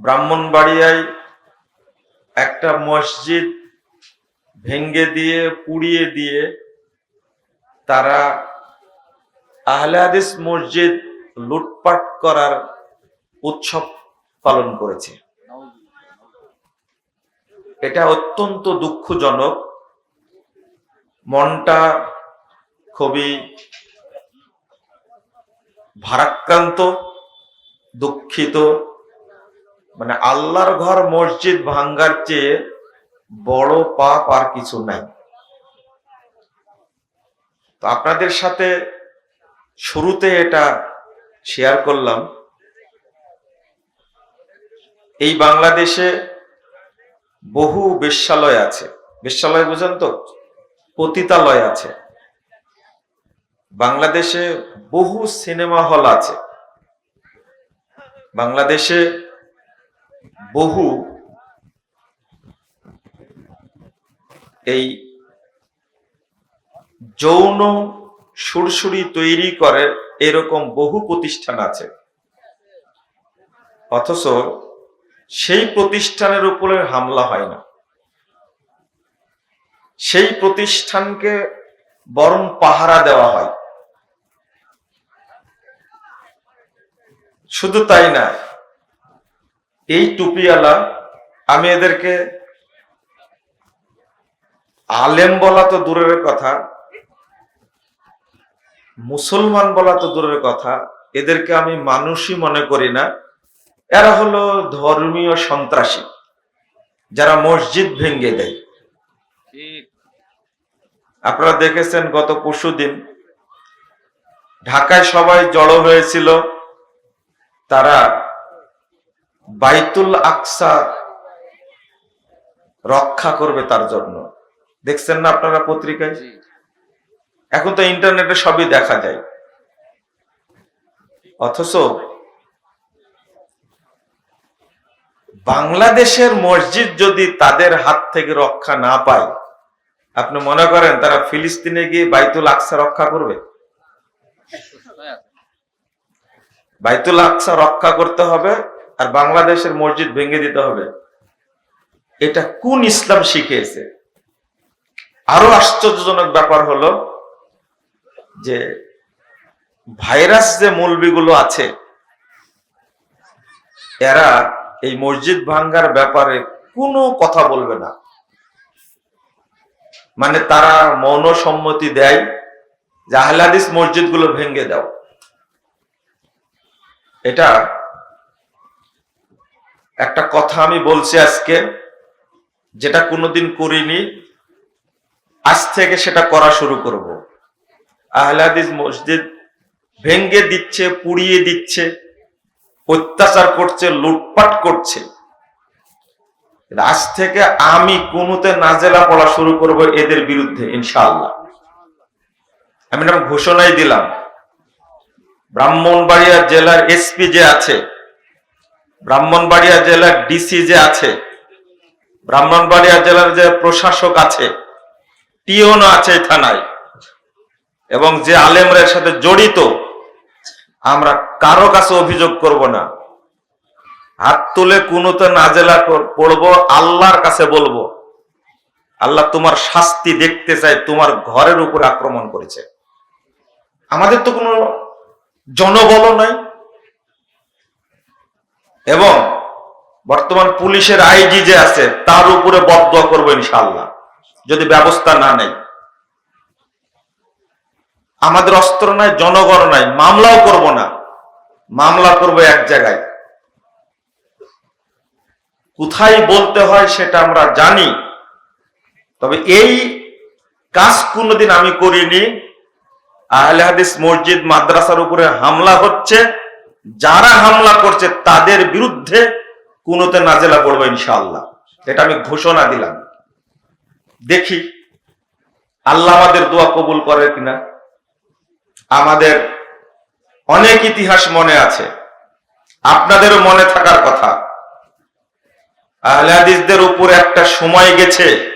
ব্রাহ্মণবাড়িয়ায় একটা মসজিদ ভেঙ্গে দিয়ে, পুড়িয়ে দিয়ে তারা আহলে হাদিস মসজিদ লুটপাট করার উৎসব পালন করেছে। এটা অত্যন্ত দুঃখজনক। মনটা খুবই ভারাক্রান্ত, দুঃখিত। মানে আল্লাহর ঘর মসজিদ ভাঙ্গার চেয়ে বড় পাপ আর কিছু নাই। তো আপনাদের সাথে শুরুতে এটা শেয়ার করলাম। এই বাংলাদেশে বহু বেশ্যালয় আছে। বেশ্যালয় বুঝেন তো? পতিতালয় আছে। বাংলাদেশে বহু সিনেমা হল আছে। বাংলাদেশে বহু এই যৌন সুরসুরি তৈরি করে এরকম বহু প্রতিষ্ঠান আছে। অথচ সেই প্রতিষ্ঠানের উপরে হামলা হয় না। সেই প্রতিষ্ঠানকে বরং পাহারা দেওয়া হয়। শুধু তাই না এই টুপিওয়ালা আমি এদেরকে আলেম বলা তো দূরের কথা মুসলমান বলা তো দূরের কথা এদেরকে আমি মানুষই মনে করি না। এরা হলো ধর্মীয় সন্ত্রাসী যারা মসজিদ ভেঙ্গে দেয়। আপনারা দেখেছেন গত পরশু দিন ঢাকায় সবাই জড়ো হয়েছিল তারা বাইতুল আকসা রক্ষা করবে তার জন্য। দেখছেন না আপনারা পত্রিকায়? এখন তো ইন্টারনেটে সবই দেখা যায়। অথচ বাংলাদেশের মসজিদ যদি তাদের হাত থেকে রক্ষা না পায় আপনি মনে করেন তারা ফিলিস্তিনে গিয়ে বাইতুল আকসা রক্ষা করবে? বাইতুল আকসা রক্ষা করতে হবে আর বাংলাদেশের মসজিদ ভেঙে দিতে হবে। এটা কোন ইসলাম শিখিয়েছে? আরও আশ্চর্যজনক ব্যাপার হলো যে ভাইরাস যে মৌলবিগুলো আছে, এরা এই মসজিদ ভাঙ্গার ব্যাপারে কোনো কথা বলবে না। মানে তারা মৌনসম্মতি দেয় যে আহলাদিস মসজিদগুলো ভেঙে দাও। এটা একটা কথা আমি বলছি আজকে, যেটা কোনোদিন করিনি, আজ থেকে সেটা করা শুরু করব। আহলাদিস মসজিদ ভেঙ্গে দিচ্ছে, পুড়িয়ে দিচ্ছে, অত্যাচার করছে, লুটপাট করছে। আজ থেকে আমি কোনোতে নাজেলা পড়া শুরু করব এদের বিরুদ্ধে, ইনশাআল্লাহ। আমি নাম ঘোষণাই দিলাম। ব্রাহ্মণবাড়িয়া জেলার এসপি যে আছে ব্রাহ্মণবাড়িয়া জেলার ডিসি যে আছে, ব্রাহ্মণবাড়িয়া জেলার যে প্রশাসক আছে, টিওনও আছে থানায়। এবং যে আলেমরের সাথে জড়িত, আমরা কারও কাছে অভিযোগ করব না। হাত তুলে কোনোতে নাজেলা পড়ব, আল্লাহর কাছে বলব, আল্লাহ তোমার শাস্তি দেখতে চাই তোমার ঘরের উপর আক্রমণ করেছে। আমাদের তো কোনো জনবল নাই। এবং বর্তমান পুলিশের আইজি যে আছে, তার উপরে বদয়া করব ইনশাল্লাহ যদি ব্যবস্থা না নেই। আমাদের অস্ত্র নাই, জনগণ নাই, মামলাও করব না। মামলা করব এক জায়গায়। কোথায় বলতে হয় সেটা আমরা জানি, তবে এই কাজ কোনোদিন আমি করিনি। আহলে হাদিস মসজিদ, মাদ্রাসার উপরে হামলা হচ্ছে। যারা হামলা করছে তাদের বিরুদ্ধে কোনোতে নাজেলা পড়ব ইনশাআল্লাহ। এটা আমি ঘোষণা দিলাম। দেখি, আল্লাহ আমাদের দোয়া কবুল করে কিনা। আমাদের অনেক ইতিহাস মনে আছে। আপনাদেরও মনে থাকার কথা। আহলে হাদিসদের উপর একটা সময় গেছে।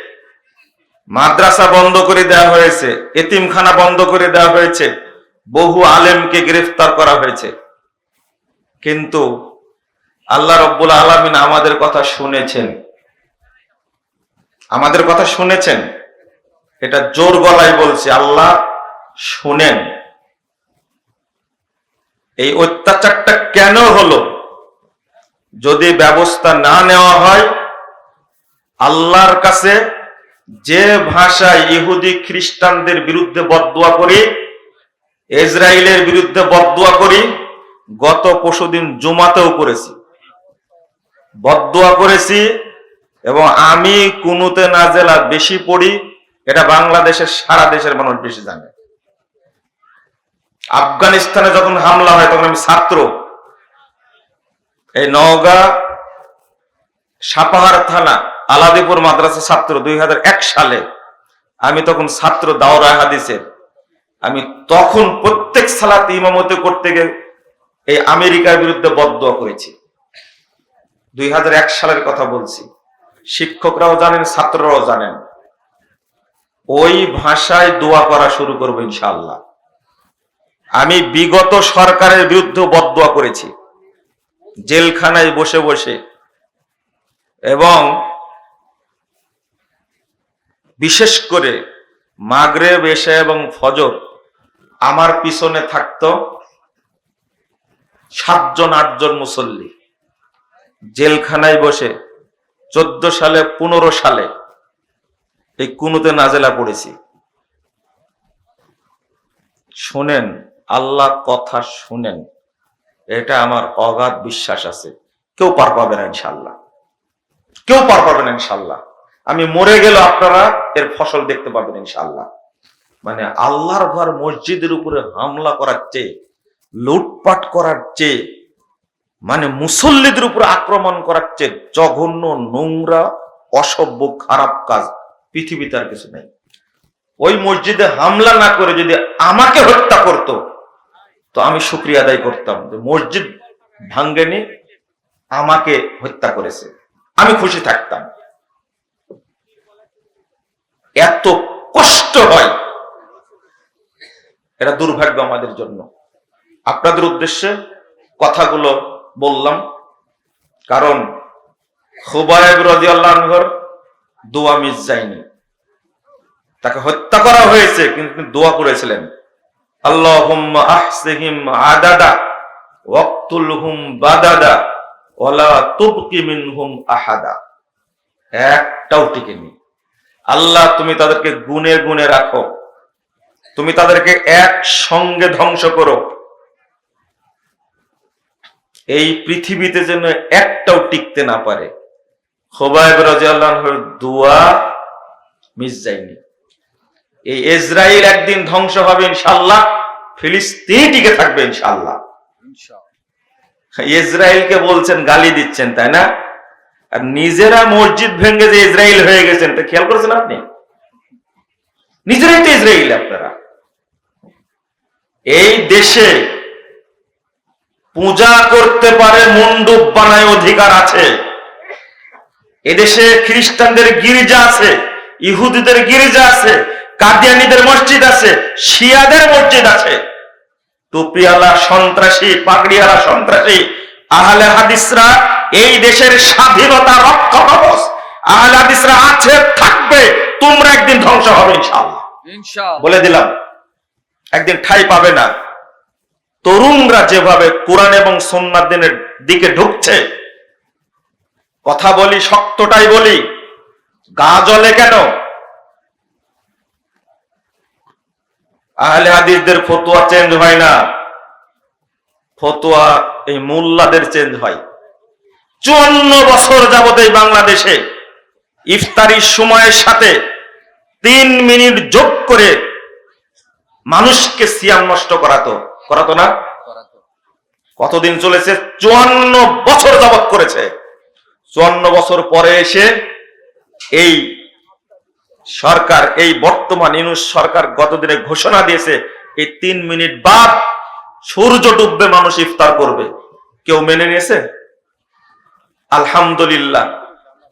মাদ্রাসা বন্ধ করে দেওয়া হয়েছে, এতিমখানা বন্ধ করে দেওয়া হয়েছে। বহু আলেমকে গ্রেফতার করা হয়েছে। কিন্তু আল্লাহ রব্বুল আলমিন আমাদের কথা শুনেছেন। আমাদের কথা শুনেছেন? এটা জোর গলায় বলছে, আল্লাহ শুনেন। এই অত্যাচারটা কেন হলো? যদি ব্যবস্থা না নেওয়া হয়, আল্লাহর কাছে যে ভাষায় ইহুদি খ্রিস্টানদের বিরুদ্ধে বদুয়া করি ইসরায়েলের বিরুদ্ধে বদুয়া করি গত পরশুদিন জুমাতেও করেছি। বদুয়া করেছি এবং আমি কুনুতে নাজেলা বেশি পড়ি, এটা বাংলাদেশের সারা দেশের মানুষ বেশি জানে। আফগানিস্তানে যখন হামলা হয়, তখন আমি ছাত্র। এই নওগাঁ সাপাহার থানা, আলাদিপুর মাদ্রাসা ছাত্র দুই হাজার এক সালে। আমি তখন ছাত্র দাওরা হাদিসের। আমি তখন প্রত্যেক সালাতে ইমামতি করতে গিয়ে এই আমেরিকার বিরুদ্ধে বদদোয়া করেছি। দুই হাজার এক সালের কথা বলছি। শিক্ষকরাও জানেন, ছাত্ররাও জানেন। ওই ভাষায় দোয়া করা শুরু করব ইনশাআল্লাহ। আমি বিগত সরকারের বিরুদ্ধে বদদোয়া করেছি। জেলখানায় বসে বসে। এবং বিশেষ করে মাগরেব এশা এবং ফজর আমার পিছনে থাকতো। সাতজন, আটজন মুসল্লি। জেলখানায় বসে চোদ্দ সালে, পনেরো সালে এই কুনুতে নাজেলা পড়েছি। শোনেন, আল্লাহ কথা শুনেন। এটা আমার অগাধ বিশ্বাস আছে। কেউ পার পাবে না ইনশাল্লাহ কেউ পার পাবে না ইনশাল্লাহ আমি মরে গেল আপনারা এর ফসল দেখতে পাবেন ইনশাল্লাহ মানে আল্লাহর ঘর মসজিদের উপরে হামলা করার চেয়ে লুটপাট করার চেয়ে মানে মুসল্লিদের উপর আক্রমণ করার চেয়ে জঘন্য, নোংরা, অসভ্য, খারাপ কাজ পৃথিবীতে আর কিছু নেই। ওই মসজিদে হামলা না করে যদি আমাকে হত্যা করত, তো আমি শুক্রিয়া আদায় করতাম যে মসজিদ ভাঙ্গেনি, আমাকে হত্যা করেছে। আমি খুশি থাকতাম। এত কষ্ট হয়। এটা দুর্ভাগ্য আমাদের জন্য। আপনাদের উদ্দেশ্যে কথাগুলো বললাম। কারণ আল্লাহর দোয়া মিস যায়নি। তাকে হত্যা করা হয়েছে, কিন্তু দোয়া করেছিলেন। মিনহুম আহাদা। একটাও টিকেনি। আল্লাহ, তুমি তাদেরকে গুনে গুনে রাখো। তুমি তাদেরকে এক সঙ্গে ধ্বংস করো। এই পৃথিবীতে যেন একটাও টিকতে না পারে। খোবাইব রাজিয়াল্লাহর দোয়া মিস যায়নি। এই ইসরায়েল একদিন ধ্বংস হবে ইনশাল্লাহ ফিলিস্তিন টিকে থাকবে ইনশাল্লাহ ইসরায়েলকে বলছেন গালি দিচ্ছেন তাই না? আর নিজেরা মসজিদ ভেঙে যে ইসরায়েল হয়ে গেছেন তা খেয়াল করেছেন আপনি? নিজেরাই তো ইসরায়েল আপনারা। এই দেশে পূজা করতে পারে মণ্ডপ বানায় অধিকার আছে। এদেশে খ্রিস্টানদের গির্জা আছে ইহুদিদের গির্জা আছে কাদিয়ানিদের মসজিদ আছে শিয়াদের মসজিদ আছে। টুপিওয়ালা সন্ত্রাসী পাগড়িওয়ালা সন্ত্রাসী আহলে হাদিসরা এই দেশের স্বাধীনতা রক্ষা কবচ আহলে হাদিসরা আছে থাকবে তোমরা একদিন ধ্বংস হবে ইনশাআল্লাহ। ইনশাআল্লাহ। বলে দিলাম একদিন ঠাই পাবে না। তরুণরা যেভাবে কোরআন এবং সন্ন্যার দিনের দিকে ঢুকছে, কথা বলি, শক্তটাই বলি, গা জলে কেন? আহলে হাদিসদের ফতোয়া চেঞ্জ হয় না। ফতোয়া এই মোল্লাদের চেঞ্জ হয়। চুয়ান্ন বছর যাবত এই বাংলাদেশে ইফতারির সময়ের সাথে তিন মিনিট যোগ করে মানুষকে সিয়াম নষ্ট করাতো। করাতো না? কতদিন চলেছে? চুয়ান্ন বছর যাবত করেছে। চুয়ান্ন বছর পরে এসে এই সরকার এই বর্তমান ইউনুস সরকার গতদিনে ঘোষণা দিয়েছে এই তিন মিনিট বাদ সূর্য ডুববে মানুষ ইফতার করবে। কেউ মেনে নিয়েছে? আলহামদুলিল্লাহ।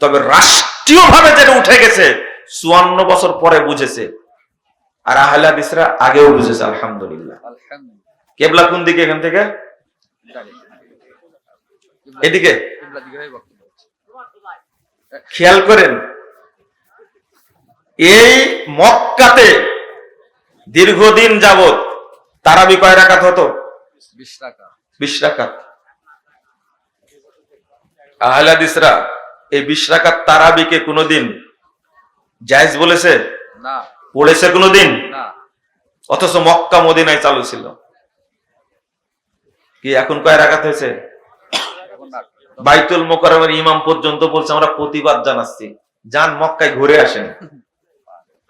তবে রাষ্ট্রীয়ভাবে যেটা উঠে গেছে চুয়ান্ন বছর পরে বুঝেছে। আর আহলে হাদিসরা আগেও বুঝেছে আলহামদুলিল্লাহ। আলহামদুলিল্লাহ। কেবলা কোন দিকে এখান থেকে? এদিকে। খেয়াল করেন এই মক্কাতে দীর্ঘদিন যাবত তারাবি কয় রাকাত হতো? বিশ রাকাত। আহলাদিসরা এই বিশ রাকাত তারাবিকে কোনোদিন জায়েজ বলেছে? না। পড়েছে কোনোদিন? অথচ মক্কা মদিনায় চালু ছিল। কি এখন কয় রাকাত হয়েছে? বাইতুল মোকারমের ইমাম পর্যন্ত বলছে আমরা প্রতিবাদ জানাচ্ছি। যান মক্কায় ঘুরে আসেন।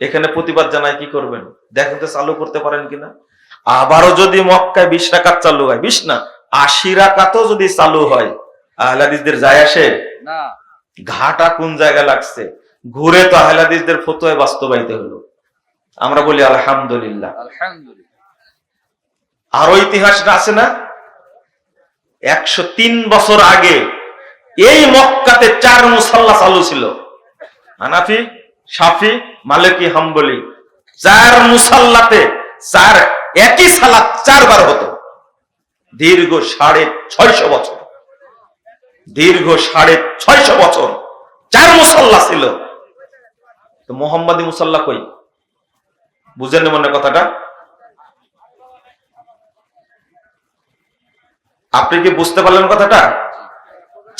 এখানে প্রতিবাদ জানায় কি করবেন? দেখেন তো চালু করতে পারেন কিনা? আবারও যদি মক্কায় বিশ রাকাত চালু হয় বিশ না আশি রাকাতও যদি চালু হয় আহলাদিসদের যায় আসে? ঘাটা কোন জায়গা লাগছে? ঘুরে তো আহলাদিসদের ফতোয় বাস্তবায়িত হলো। আমরা বলি আলহামদুলিল্লাহ। আলহামদুলিল্লাহ। আরও ইতিহাসটা আছে না? একশো তিন বছর আগে এই মক্কাতে চার মুসাল্লা চালু ছিল। হানাফি সাফি মালিকি, হাম্বলি। চার মুসাল্লাতে চার একই সালাত চারবার হতো। দীর্ঘ সাড়ে ছয়শো বছর। দীর্ঘ সাড়ে ছয়শো বছর চার মুসাল্লা ছিল। মোহাম্মদী মুসাল্লা কই? বুঝেন মনে কথাটা? আপনি কি বুঝতে পারলেন কথাটা?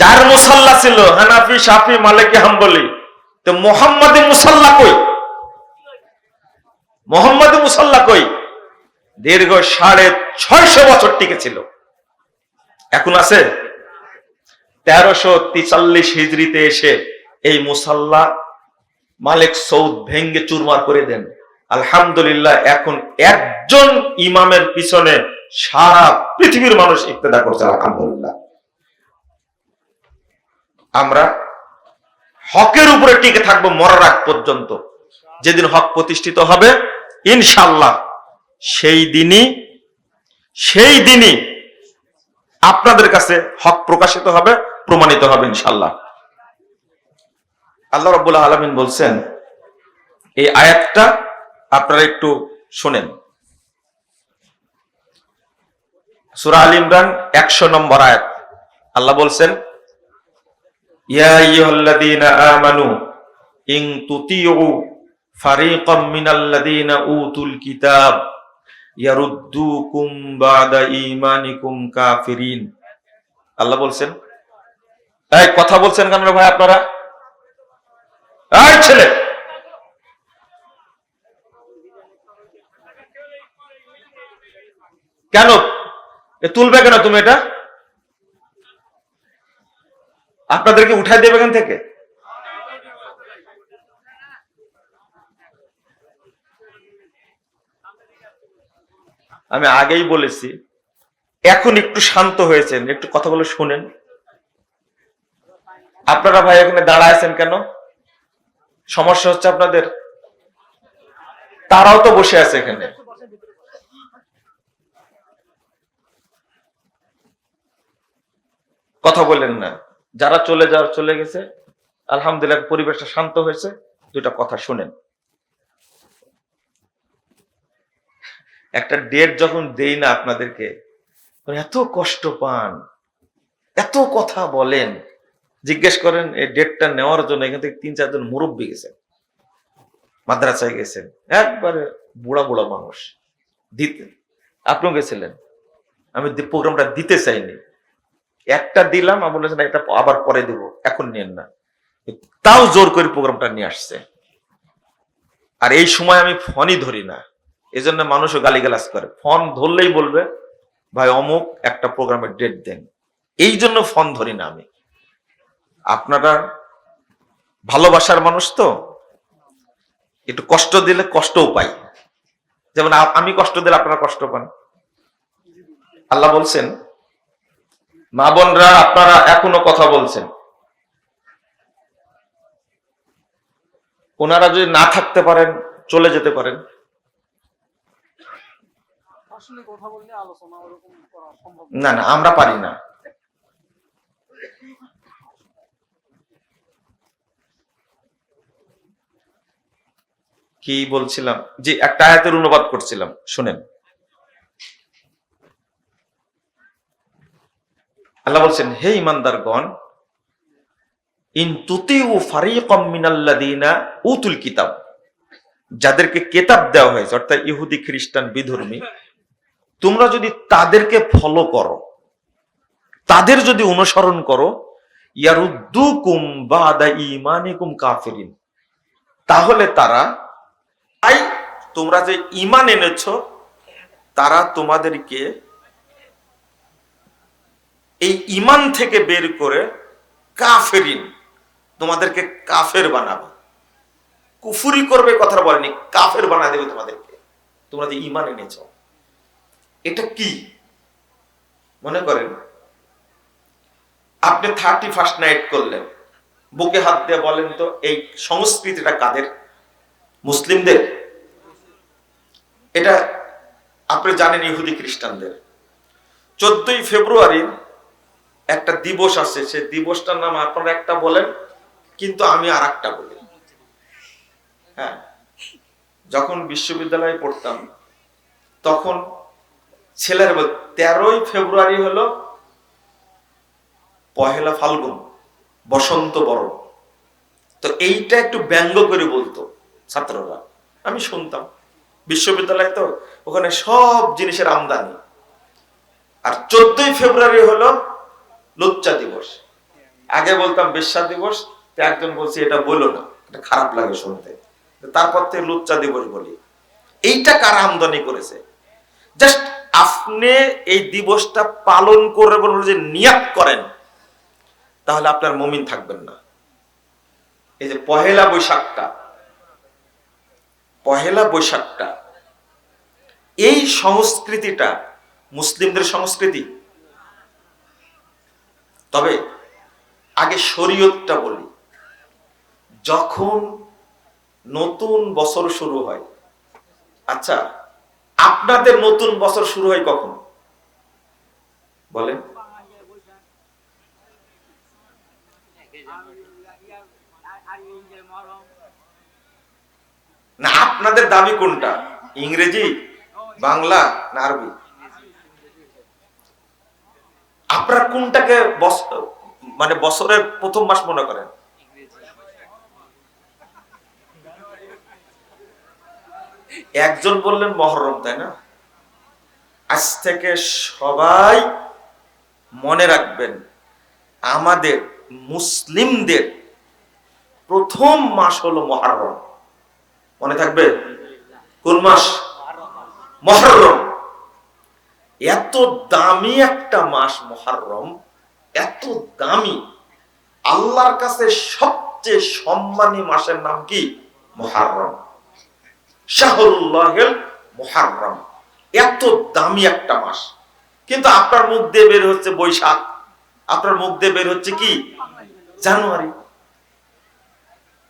চার মুসাল্লা ছিল, হানাফি সাফি মালিকি, হাম্বলি, তো মোহাম্মদী মুসাল্লা কই? মোহাম্মদী মুসাল্লা কই? দীর্ঘ সাড়ে ছয়শো বছর টিকে ছিল। এখন আছে তেরোশো তিচাল্লিশ হিজড়িতে এসে এই মুসাল্লা মালিক সৌদ ভেঙ্গে চুরমার করে দেন। আলহামদুলিল্লাহ, এখন একজন ইমামের পিছনে সারা পৃথিবীর মানুষ ইত্তেদা করছে, আলহামদুলিল্লাহ। আমরা হকের উপরে টিকে থাকব মরার আগ পর্যন্ত। যেদিন হক প্রতিষ্ঠিত হবে ইনশাল্লাহ সেই দিনই সেই দিনই আপনাদের কাছে হক প্রকাশিত হবে, প্রমাণিত হবে ইনশাল্লাহ আল্লাহ রব্বুল্লাহ আলমিন বলছেন, এই আয়াতটা আপনারা একটু শোনেন। সুরা আল ইমরান একশো নম্বর আয়াত। আল্লাহ বলছেন আমানু, ইন তুতিউ ফারীকাম মিনাল্লাযীনা উতুল কিতাব, ইয়ারুদ্দুকুম বাদা ঈমানিকুম কাফিরিন। আল্লাহ বলছেন, এই কথা বলছেন কেন ভাই আপনারা? এই ছেলে! কেন? তুলবে কেন তুমি এটা? আপনাদেরকে উঠাই দেবে এখান থেকে? আমি আগেই বলেছি, এখন একটু শান্ত হয়েছেন, একটু কথা বলে শুনেন। আপনারা ভাই এখানে দাঁড়ায় আছেন কেন? সমস্যা হচ্ছে আপনাদের? তারাও তো বসে আছে এখানে। কথা বললেন না। যারা চলে যাওয়ার চলে গেছে, আলহামদুলিল্লাহ পরিবেশটা শান্ত হয়েছে। দুটা কথা শুনেন। একটা ডেট যখন দেই না আপনাদেরকে এত কষ্ট পান, এত কথা বলেন। জিজ্ঞেস করেন, এই ডেটটা নেওয়ার জন্য এখান থেকে তিন চারজন মুরব্বী গেছেন, মাদ্রাসায় গেছেন, একবারে বুড়া বুড়া মানুষ। দিতে আপনিও গেছিলেন। আমি প্রোগ্রামটা দিতে চাইনি। একটা দিলাম, আমি বলেছেন এটা আবার পরে দিব, এখন নিয়েন না। তাও জোর করে প্রোগ্রামটা নিয়ে আসছে। আর এই সময় আমি ফোনই ধরি না। এই জন্য মানুষও গালিগালাজ করে। ফোন ধরলেই বলবে, ভাই অমুক, একটা প্রোগ্রামের ডেট দেন। এই জন্য ফোন ধরি না আমি। আপনারা ভালোবাসার মানুষ তো, একটু কষ্ট দিলে কষ্টও পাই। যেমন আমি কষ্ট দিলে আপনারা কষ্ট পান। আল্লাহ বলছেন মা বোনরা আপনারা এখনও কথা বলছেন। ওনারা যদি না থাকতে পারেন চলে যেতে পারেন। না। না আমরা পারি না। কি বলছিলাম? যে একটা আয়াতের অনুবাদ করছিলাম শুনেন। আল্লাহ বলছেন, হে ইমানদারগণ উতুল কিতাব। যাদেরকে কেতাব দেওয়া হয়েছে, অর্থাৎ ইহুদি, খ্রিস্টান, বিধর্মী, তোমরা যদি তাদেরকে ফলো করো, তাদের যদি অনুসরণ করো, ইয়ারুদ্দুকুম তাহলে তারা তাই তোমরা যে ইমান এনেছো, তারা তোমাদেরকে এই ইমান থেকে বের করে কাফেরিন, তোমাদেরকে কাফের বানাবে। কুফুরি করবে কথা বলেনি, কাফের বানা দেবে তোমাদেরকে। তোমরা যে ইমান এনেছ। এটা কি? মনে করেন, আপনি থার্টি ফার্স্ট নাইট করলেন। বুকে হাত দিয়ে বলেন তো, এই সংস্কৃতিটা কাদের? মুসলিমদের? এটা আপনি জানেন ইহুদি খ্রিস্টানদের। চোদ্দই ফেব্রুয়ারির একটা দিবস আছে, সে দিবসটার নাম আপনারা একটা বলেন, কিন্তু আমি আর একটা বলি। হ্যাঁ যখন বিশ্ববিদ্যালয়ে পড়তাম, তখন ছেলের তেরোই ফেব্রুয়ারি হলো পহেলা ফাল্গুন, বসন্ত বরণ। তো এইটা একটু ব্যঙ্গ করে বলতো ছাত্ররা। আমি শুনতাম। বিশ্ববিদ্যালয় তো ওখানে সব জিনিসের আমদানি। আর চোদ্দই ফেব্রুয়ারি হলো লুচ্চা দিবস। আগে বলতাম বেশ্যা দিবস একজন বলছে, এটা বলো না, এটা খারাপ লাগে শুনতে। তারপর থেকে লুচ্চা দিবস বলি। এইটা কারা আমদানি করেছে? জাস্ট আপনি এই দিবসটা পালন করে যে নিয়াত করেন, তাহলে আপনার মমিন থাকবেন না। এই যে পহেলা বৈশাখটা পহেলা বৈশাখটা, এই সংস্কৃতিটা, মুসলিমদের সংস্কৃতি তবে আগে শরীয়তটা বলি। যখন নতুন বছর শুরু হয় আচ্ছা আপনাদের নতুন বছর শুরু হয় কখন? বলেন। না, আপনাদের দাবি কোনটা? ইংরেজি, বাংলা, না আরবি? আপনারা কোনটাকে মানে বছরের প্রথম মাস মনে করেন? একজন বললেন মহরম, তাই না? আজ থেকে সবাই মনে রাখবেন, আমাদের মুসলিমদের প্রথম মাস হলো মহরম। মনে থাকবে? কোন মাস? মহরম। এত দামি একটা মাস মহরম এত দামি। আল্লাহর কাছে সবচেয়ে সম্মানী মাসের নাম কি? মহরম শাহরুল্লাহেল মহরম এত দামি একটা মাস। কিন্তু আপনার মুখ দিয়ে বের হচ্ছে বৈশাখ। আপনার মুখ দিয়ে বের হচ্ছে কি? জানুয়ারি।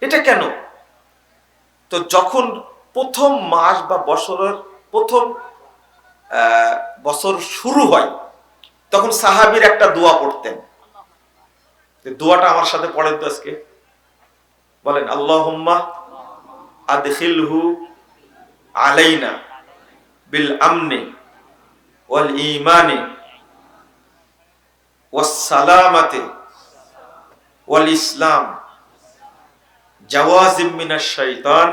এটা কেন? তো যখন প্রথম মাস বা বছরের প্রথম বছর শুরু হয়, তখন সাহাবির একটা দোয়া পড়তেন। দোয়াটা আমার সাথে পড়েন তো আজকে। বলেন আল্লাহ আদখিলহু আলাইনা বিল আমনি ওয়াল ইমানি ওয়াস সালামাতে ওয়াল ইসলাম জাওয়াজিম মিনাশ শাইতান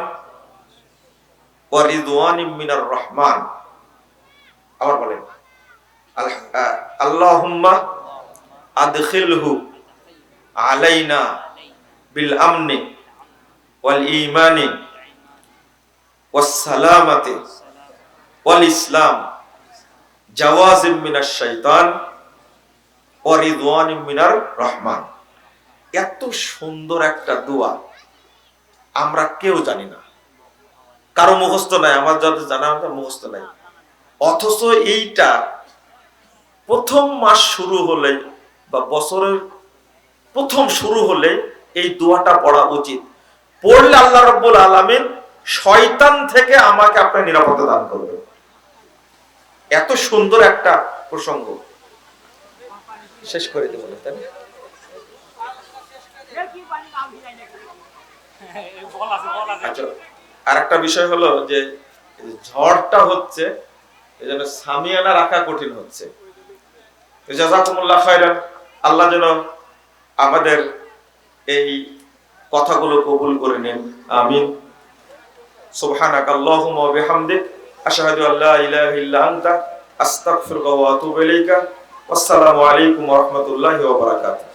ওয়া রিদওয়ানিম মিনার রহমান। আবার বলেন। আল- আহ, আল্লাহুম্মা আদখিলহু আলাইনা বিল আমনি ওয়াল ইমানি ওয়াস সালামাতি ওয়াল ইসলাম জাওয়াজিম মিনাশ শাইতান ওয়া রিদওয়ানিম মিনার রহমান। এত সুন্দর একটা দোয়া আমরা কেউ জানি না। কারও মুখস্থ নাই আমার যাদের জানা আমাদের মুখস্থ নাই। অথচ এইটা প্রথম মাস শুরু হলে বা বছরের প্রথম শুরু হলে এই দোয়াটা পড়া উচিত। পড়লে আল্লাহ রব্বুল আলামিন শয়তান থেকে আমাকে আপনার নিরাপত্তা দান করবে এত সুন্দর একটা প্রসঙ্গ। শেষ করে দেবো তাই আচ্ছা আর একটা বিষয় হলো যে ঝড়টা হচ্ছে এই সামিয়ানা রাখা কঠিন হচ্ছে। জাজাকুমুল্লাহ আল্লাহ যেন আমাদের এই কথাগুলো কবুল করে নিন। আমিন। সুবহানাক আল্লাহুম্মা ওয়া বিহামদিক, আশহাদু আল্লা ইলাহা ইল্লা আনতা, আস্তাগফিরুকা ওয়া আতুবু ইলাইকা। ওয়াসসালামু আলাইকুম ওয়া রাহমাতুল্লাহি ওয়া বারাকাতুহু।